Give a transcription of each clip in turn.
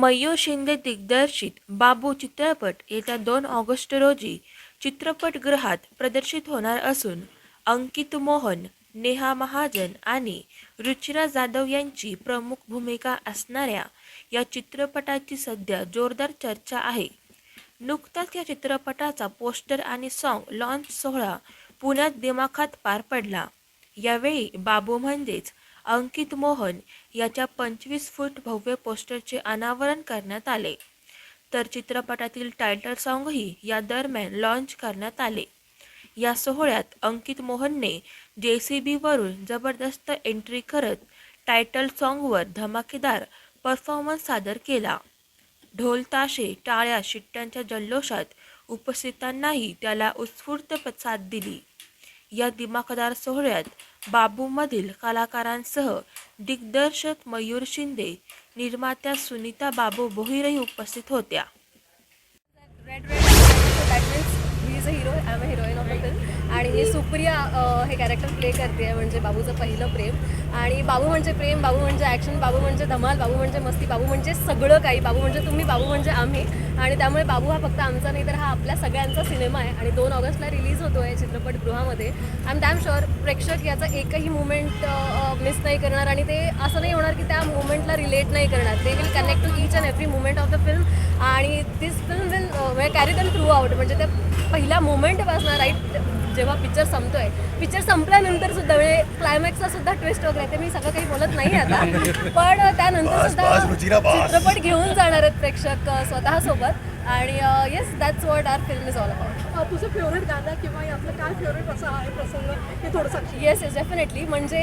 मयूर शिंदे दिग्दर्शित बाबू चित्रपट येत्या दोन ऑगस्ट रोजी चित्रपटगृहात प्रदर्शित होणार असून अंकित मोहन नेहा महाजन आणि रुचिरा जाधव यांची प्रमुख भूमिका असणाऱ्या या चित्रपटाची सध्या जोरदार चर्चा आहे. नुकताच या चित्रपटाचा पोस्टर आणि सॉन्ग लॉन्च सोहळा पुण्यात दिमाखात पार पडला. यावेळी बाबू म्हणजेच अंकित मोहन याच्या पंचवीस फूट भव्य पोस्टरचे अनावरण करण्यात आले. तर चित्रपटातील टायटल सॉन्गही या दरम्यान लॉन्च करण्यात आले. या सोहळ्यात अंकित मोहनने जे सी बीवरून जबरदस्त एंट्री करत टायटल सॉन्गवर धमाकेदार परफॉर्मन्स सादर केला. ढोल ताशे टाळ्या शिट्ट्यांच्या जल्लोषात उपस्थितांनाही त्याला उत्स्फूर्त साथ दिली. या दिमाखदार सोहळ्यात बाबूमधील कलाकारांसह दिग्दर्शक मयूर शिंदे निर्मात्या सुनीता बाबू बोहिरही उपस्थित होत्या. कॅरेक्टर आणि मी सुप्रिया हे कॅरेक्टर प्ले करते आहे म्हणजे बाबूचं पहिलं प्रेम. आणि बाबू म्हणजे प्रेम बाबू म्हणजे ॲक्शन बाबू म्हणजे धमाल बाबू म्हणजे मस्ती बाबू म्हणजे सगळं काही. बाबू म्हणजे तुम्ही बाबू म्हणजे आम्ही. आणि त्यामुळे बाबू हा फक्त आमचा नाही तर हा आपल्या सगळ्यांचा सिनेमा आहे. आणि दोन ऑगस्टला रिलीज होतो आहे चित्रपटगृहामध्ये आय एम डॅम शुअर प्रेक्षक याचा एकही मुवमेंट मिस नाही करणार. आणि ते असं नाही होणार की त्या मुवमेंटला रिलेट नाही करणार. ते will connect to each and every movement of the film आणि दिस फिल्म म्हणजे कॅरी दम थ्रू आउट म्हणजे त्या पहिल्या मोमेंटपासून राईट जेव्हा पिक्चर संपतोय. पिक्चर संपल्यानंतर सुद्धा म्हणजे क्लायमॅक्सला सुद्धा ट्विस्ट वगैरे ते मी सगळं काही बोलत नाही आता. पण त्यानंतर सुद्धा चित्रपट घेऊन जाणार आहेत प्रेक्षक स्वतःसोबत. आणि yes that's what our film is all about तुझं फेवरेट गाणं किंवा यातलं काय फेवरेट असं आहे प्रसंग हे थोडं सांग. येस येस डेफिनेटली म्हणजे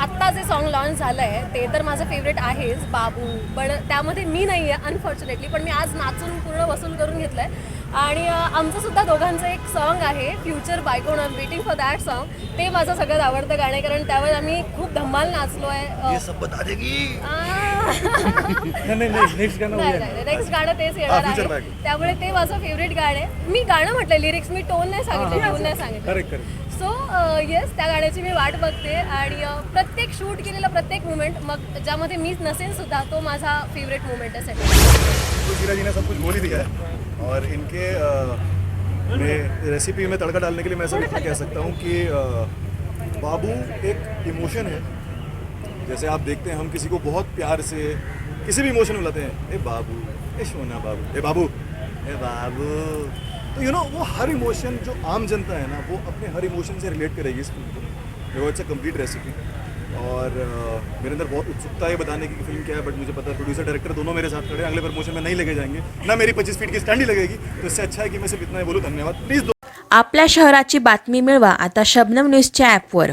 आत्ता जे सॉन्ग लॉन्च झालं आहे ते तर माझं फेवरेट आहेच बाबू. पण त्यामध्ये मी नाही आहे अनफॉर्च्युनेटली पण मी आज नाचून पूर्ण वसूल करून घेतलं आहे आणि आमचं सुद्धा दोघांचं एक सॉन्ग आहे future बायकोन I waiting for that song ते माझं सगळ्यात आवडतं गाणं आहे कारण त्यावर आम्ही खूप धमाल नाचलो आहे नाही नाही नेक्स्ट गाणं नाही होईल नाही नेक्स्ट गाणं तेच येणार हा, future आहे. back. त्यामुळे ते माझं फेवरेट गाणं आहे. मी गाणं म्हटलं लिरिक्स मी टोन नाही सांगितलं टोन नाही सांगितलं. करेक्ट करेक्ट सो येस त्या गाण्याची मी वाट बघते आणि अ, प्रत्येक शूट केलेला प्रत्येक मुमेंट मग ज्यामध्ये मीच नसेन सुद्धा तो माझा फेवरेट मुमेंट असेल तो शीरा जी ने सब कुछ बोल ही दिया है। और इनके अ, में रेसिपी में तड़का डालने के लिए मैं ऐसा इतना कह सकता हूँ कि अ, बाबू एक इमोशन है। जैसे आप देखते हैं हम किसी को बहुत प्यार से किसी भी इमोशन में लाते हैं ए बाबू ए सोना बाबू ए बाबू ए बाबू। तो यू नो वो हर इमोशन जो आम जनता है ना वो अपने हर इमोशन से रिलेट करेगी इस फिल्म को। देखो इट्स अ कंप्लीट रेसिपी और uh, मेरे अंदर बहुत उत्सुकता है बताने की फिल्म क्या है बट मुझे पता है प्रोड्यूसर डायरेक्टर दोनों मेरे साथ खड़े हैं। अगले प्रमोशन में नहीं लेके जाएंगे। ना मेरी पच्चीस फीट की स्टैंड ही लगेगी। तो इससे अच्छा है कि मैं सिर्फ इतना ही बोलूँ धन्यवाद। प्लीज़ आपल्या शहराची बातमी मिळवा आता शबनम न्यूजच्या ॲपवर